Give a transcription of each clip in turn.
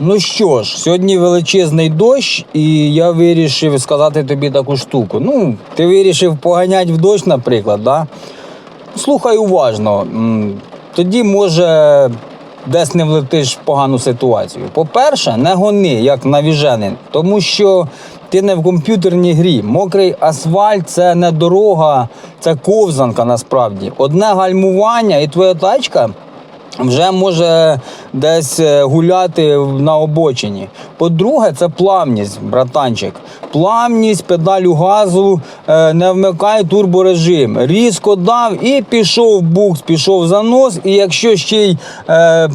Ну що ж, сьогодні величезний дощ, і я вирішив сказати тобі таку штуку. Ну, ти вирішив поганяти в дощ, наприклад, да? Слухай уважно. Тоді, може, десь не влетиш в погану ситуацію. По-перше, не гони, як навіженин, тому що ти не в комп'ютерній грі. Мокрий асфальт це не дорога, це ковзанка насправді. Одне гальмування, і твоя тачка вже може десь е, гуляти на обочині. По-друге, це плавність, братанчик. Плавність, педалю газу, е, не вмикай турборежим. Різко дав і пішов букс, пішов занос. І якщо ще й е,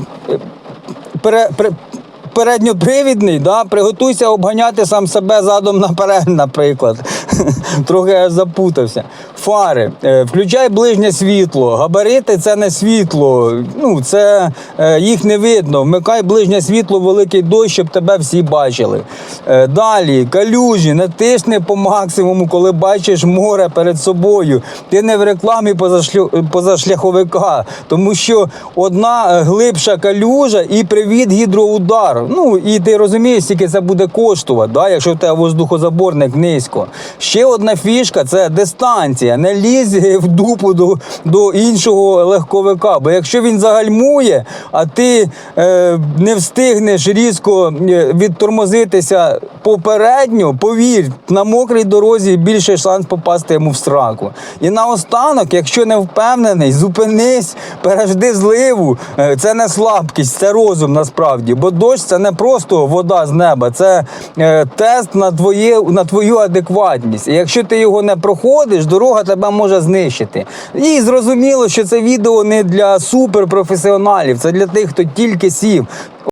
пере, пере, передньопривідний, да, приготуйся обганяти сам себе задом наперед, наприклад. Трохи я запутався. Фари, Е, включай ближнє світло. Габарити це не світло. Ну, це е, їх не видно. Вмикай ближнє світло, великий дощ, щоб тебе всі бачили. Е, Далі, калюжі, не тисни по максимуму, коли бачиш море перед собою. Ти не в рекламі позашляховика, тому що одна глибша калюжа і привід гідроудар. Ну і ти розумієш, скільки це буде коштувати, да, якщо в тебе воздухозаборник низько. Ще одна фішка це дистанція. Не лізь в дупу до, до іншого легковика. Бо якщо він загальмує, а ти е, не встигнеш різко е, відтормозитися попередньо, повір, на мокрій дорозі більше шанс попасти йому в сраку. І наостанок, якщо не впевнений, зупинись, пережди зливу. Е, Це не слабкість, це розум насправді. Бо дощ це не просто вода з неба, це е, тест на, твоє, на твою адекватність. І якщо ти його не проходиш, дорога тебе може знищити. І зрозуміло, що це відео не для суперпрофесіоналів, це для тих, хто тільки сів.